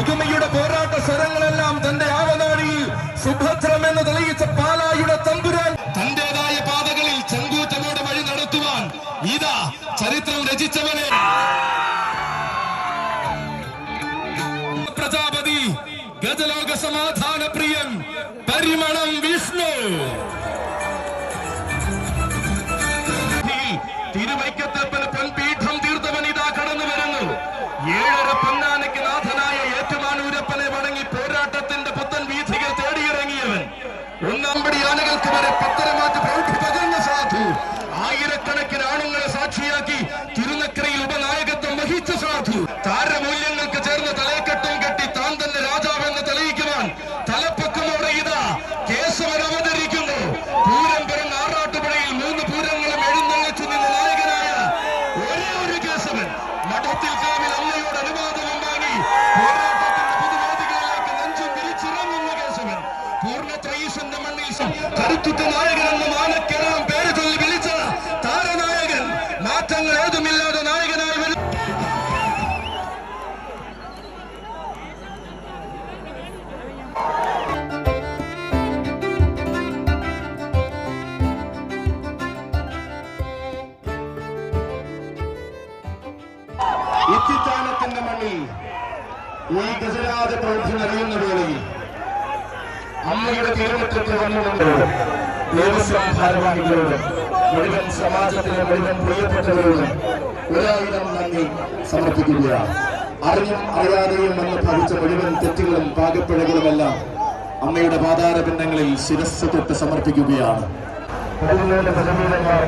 പുതുമയുടെ പോരാട്ട സ്വരങ്ങളെല്ലാം തന്റെ ആവനാഴിയിൽ സുഭദ്രം എന്ന് തെളിയിച്ച പാലായുടെ തമ്പുരാൻ തന്റേതായ പാതകളിൽ ചെങ്കൂറ്റമോടെ വഴി നടത്തുവാൻ ഇതാ ചരിത്രം രചിച്ചവനെ. പ്രജാപതി ഗജലോക സമാധാന പ്രിയൻ പരിമണം വിഷ്ണു. തിരുവൈക്കത്തപ്പൻ പൊൻപീഠം തീർത്തവൻ ഇതാ കടന്നു വരുന്നു. ഏഴര ഒന്നാംപടി ആനകൾക്ക് വരെ പത്തരമാറ്റ് പ്രൗഢി പകർന്ന സാധു. ആയിരക്കണക്കിന് ആണുങ്ങളെ സാക്ഷിയാക്കി തിരുനക്കരയിൽ ഉപനായകത്വം വഹിച്ച സാധു. താരമൂല്യങ്ങൾ പൂർണത്രയീശന്റെ മണ്ണിൽ കരുത്തുറ്റ നായകൻ എന്ന മാനക്കേരളം പേര് ചൊല്ലി വിളിച്ച താരനായകൻ മാറ്റങ്ങൾ ഏതുമില്ലാതെ നായകനായി വരും ഇത്തിത്താനത്തിന്റെ മണ്ണിൽ ഈ ഗജരാജ പ്രവൃത്തി നിറയുന്ന വേളയിൽ അമ്മയുടെ തിരുമുറ്റത്ത് വന്നുകൊണ്ട് ദേവസ്വം ഭാരവാഹികളോട് മുഴുവൻ സമാജത്തിലെ മുഴുവൻ പ്രിയപ്പെട്ടവരോട് ഒരായിരം നന്ദി സമർപ്പിക്കുകയാണ്. അറിഞ്ഞും അറിയാതെയും എന്ന് ഭവിച്ച മുഴുവൻ തെറ്റുകളും പാകപ്പിഴകളുമെല്ലാം അമ്മയുടെ പാതാരപിണ്ഡങ്ങളിൽ ശിരസ് തൊട്ട് സമർപ്പിക്കുകയാണ്. പതിമൂന്ന് പതിമൂന്നന്മാർ